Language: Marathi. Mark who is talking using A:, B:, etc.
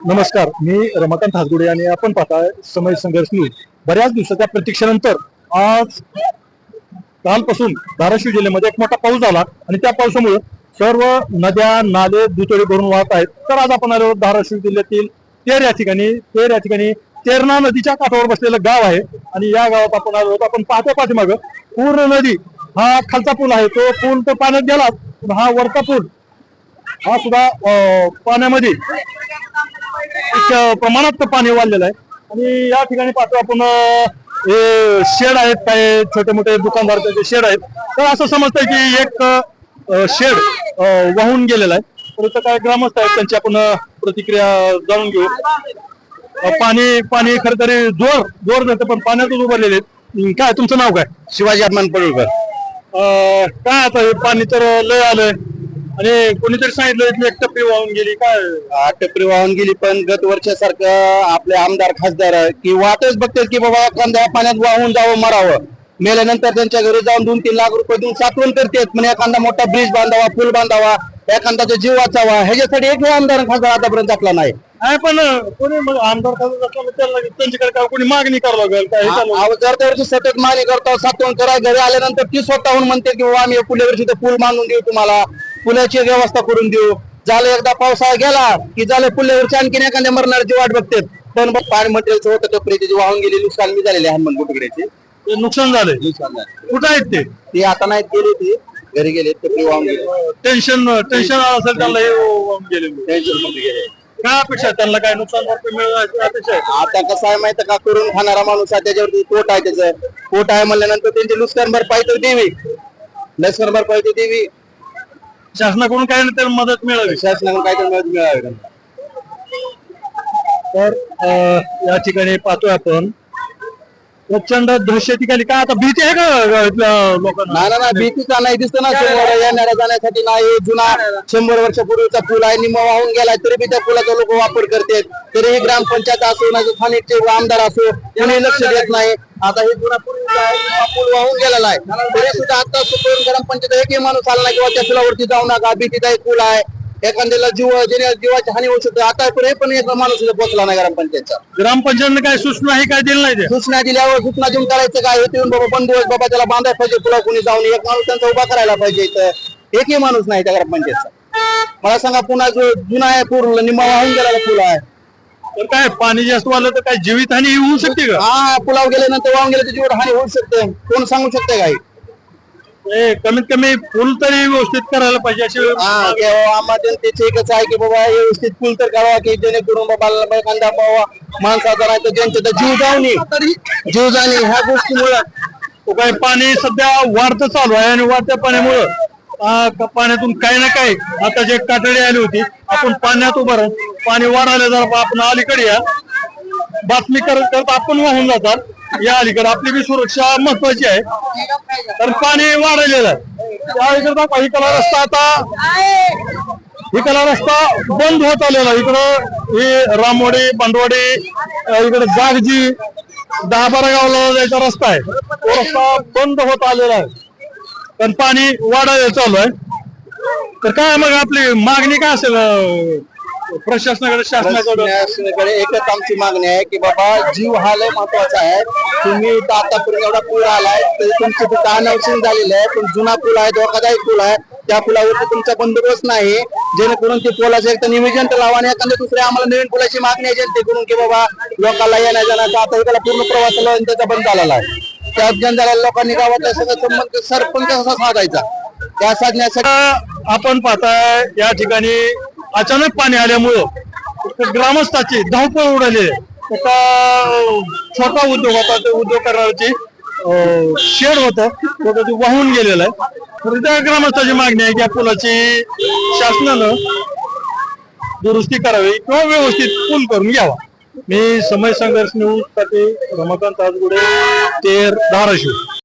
A: नमस्कार मी रमाकांत हातगुडे आणि आपण पाहताय समय संघर्ष न्यूज. बऱ्याच दिवसाच्या प्रतीक्षेनंतर आज कालपासून धाराशिव जिल्ह्यामध्ये एक मोठा पाऊस झाला आणि त्या पावसामुळे सर्व नद्या नाले दुतोडी भरून वाहत आहेत. तर आज आपण आलो धाराशिव जिल्ह्यातील तेर या ठिकाणी. तेर या ठिकाणी तेरणा नदीच्या काठावर बसलेलं गाव आहे आणि या गावात आपण आलो होतो. आपण पाहतो पाठीमागं पूर्ण नदी हा खालचा पूल आहे. तो पूल तर पाण्यात गेला पण हा वरचा पूल हा सुद्धा अं, पाण्यामध्ये प्रमाणात पाणी वाढलेलं आहे. आणि या ठिकाणी पाहतो आपण हे शेड आहेत काही छोटे मोठे दुकानदार त्याचे शेड आहेत. तर असं समजतंय की एक शेड वाहून गेलेला आहे. तर इथं काय ग्रामस्थ आहेत त्यांची आपण प्रतिक्रिया जाणून घेऊ. पाणी पाणी खरं तरी जोर जोर जातं पण पाण्यातच उभारलेले काय तुमचं नाव काय?
B: शिवाजी हनुमान पडुळकर.
A: काय आता हे पाणी तर लय आलंय. आणि कोणीतरी सांगितलं इथली एक टप्पी वाहून गेली काय?
B: टपरी वाहून गेली पण गत वर्षासारखं आपले आमदार खासदार की वाटच बघतात की बाबा एखाद्या पाण्यात वाहून जावं मरावं. मेल्यानंतर त्यांच्या घरी जाऊन दोन तीन लाख रुपये देऊन साठवण करतात. म्हणजे एखादा मोठा ब्रिज बांधावा पूल बांधावा एखाद्याचा जीव वाचावा ह्याच्यासाठी एकही आमदार खासदार आतापर्यंत टाकला नाही.
A: पण कोणी मग आमदार खासदार असल्यामुळे त्याला त्यांच्याकडे काय कोणी मागणी करावं लागेल? काय हे चालू
B: आ- जर त्या वर्षी सतत मागणी करतो साठवण करा घरी आल्यानंतर ती स्वतःहून म्हणते की बाबा आम्ही पुढल्या वर्षी ते पूल बांधून देऊ तुम्हाला. पुलाची व्यवस्था करून देऊ. झालं एकदा पावसाळा गेला की झालं पुढल्या वर्षी आणखीन एखाद्या मरणाची वाट बघते. पण पाणी मटेरियलचं होतं टपरीची वाहून गेली नुकसान मी झालेले हनुमान गुटगड्याचे
A: नुकसान झालंय.
B: नुकसान झालं
A: कुठं आहेत ते?
B: ती आता नाही गेली ती. घरी गेले टपरी वाहून गेले
A: टेन्शन टेन्शन आलं असेल त्यांना हे वाहून गेलेलं.
B: टेन्शनमध्ये गेले.
A: काय अपेक्षा आहे त्यांना? काय नुकसान भरपाई मिळवायची अपेक्षा आहे
B: आता कसं आहे माहिती का? करून खाणारा माणूस आहे त्याच्यावरती पोट आहे त्याचं. पोट आहे म्हणल्यानंतर त्यांची नुकसान भरपाई तर देवी नुकसान भरपाई तर देवी
A: शासनाकडून काय त्याला मदत मिळावी
B: शासनाकडून काहीतरी मदत मिळावी त्यांना.
A: तर या ठिकाणी पाहतोय आपण प्रचंड दृश्य ठिकाणी. काय आता भीती आहे का इथल्या लोकांना?
B: नाही ना नाही भीतीचा नाही दिसत ना समोर येणाऱ्या जाण्यासाठी नाही. जुना शंभर वर्षापूर्वीचा पूल आहे निम वाहून गेलाय तरी बी त्या पुलाचा लोक वापर करतात. तरीही ग्रामपंचायत असो ना स्थानिकचे आमदार असो कोणी लक्ष देत नाही. आता हे जुना पूर्वीचा आहे निम्मा पूल वाहून गेलेला आहे. तरी सुद्धा आता ग्रामपंचायत एकही माणूस आला नाही किंवा त्या पुलावरती जाऊ नका भीतीदायक पूल आहे. एखाद्याला जीव ज्याने जीवाची हानी होऊ शकते. आता पण पण एक माणूस पोहोचला नाही ग्रामपंचायतचा.
A: ग्रामपंचायतने काय सूचना ही काय दिली नाही ते?
B: सूचना दिल्यावर सूचना देऊन करायचं काय? हे बाबा बंधू आहेत बाबा त्याला बांधायला पाहिजे पुला कोणी जाऊन एक माणूस त्यांचा उभा करायला पाहिजे इथं. एकही माणूस नाही त्या ग्रामपंचायतचा. मला सांगा पुन्हा जो जुना आहे पूर्ण निम्मा वाहून गेलेला पूल आहे.
A: तर काय पाणी जास्त वाढलं तर काय जीवितहानी होऊ शकते का?
B: हा पुलाव गेल्यानंतर वाहून गेले त्याची हानी होऊ शकते. कोण सांगू शकते काही?
A: हे कमीत कमी पूल तरी व्यवस्थित करायला पाहिजे अशी
B: हा तेव्हा आम्हा जनतेचे एकच आहे की बाबा हे व्यवस्थित पूल तर करावा की जेणेकरून बाबा एखादा बाबा माणसाचा नाही तर ज्यांचा जीव जाऊनी जीव जाणे ह्या गोष्टीमुळे.
A: तो काय पाणी सध्या वाढतं चालू आहे आणि वाढत्या पाण्यामुळं आ, क- पाण्यातून काही ना काही आता जे कातडी आली होती आपण पाण्यात उभं राहून पाणी वाढायला जर आपण अलीकडे या. बातमी करत करत आपण वाहून जातात. या अलीकडे आपली बी सुरक्षा महत्वाची आहे. तर पाणी वाढलेलं आहे. त्या अलीकडे दाखवा इकडला रस्ता आता इकडला रस्ता बंद होत आलेला आहे. इकडं हे रामवाडी बांडवाडी इकडे जागजी दहा बारा गावला जायचा रस्ता आहे. तो रस्ता बंद होत आलेला आहे. पण पाणी वाढायला चालू आहे. तर काय मग आपली मागणी काय असेल प्रशासनाकडे शासनाकडे
B: शासनाकडे एकच आमची मागणी आहे की बाबा जीव हा लय महत्त्वाचा आहे. तुम्ही इथं आतापर्यंत एवढा पूल आलाय तरी तुमची तिथं अनावसिंग झालेलं आहे पण जुना पूल आहे धोकादायक पूल आहे. त्या पुलावरती तुमचा बंदोबस्त नाही. जेणेकरून ते पुलाचं एक तर नियोजन तर लावा आणि एखाद्या दुसऱ्या आम्हाला नवीन पुलाची मागणी आहे जनतेकडून की बाबा लोकांना येण्या जाण्याचा आता इकडे पूर्ण प्रवासाला त्याचा बंद झालेला आहे. त्या जनतेला लोकांनी गावातल्या सगळं संबंध सरपंच कसा साधायचा? त्या साधण्यासाठी
A: आपण पाहताय या ठिकाणी अचानक पाणी आल्यामुळं एक ग्रामस्थाची धावपळ उडाली. आहे. एका छोटा उद्योग होता ते उद्योग करण्याची शेड होतं तो ते वाहून गेलेलं आहे. तर त्या ग्रामस्थाची मागणी आहे की या पुलाची शासनानं दुरुस्ती करावी किंवा व्यवस्थित पूल करून घ्यावा. मी समय संघर्ष न्यूजसाठी रमाकांत आजगुडे तेर धाराशिव.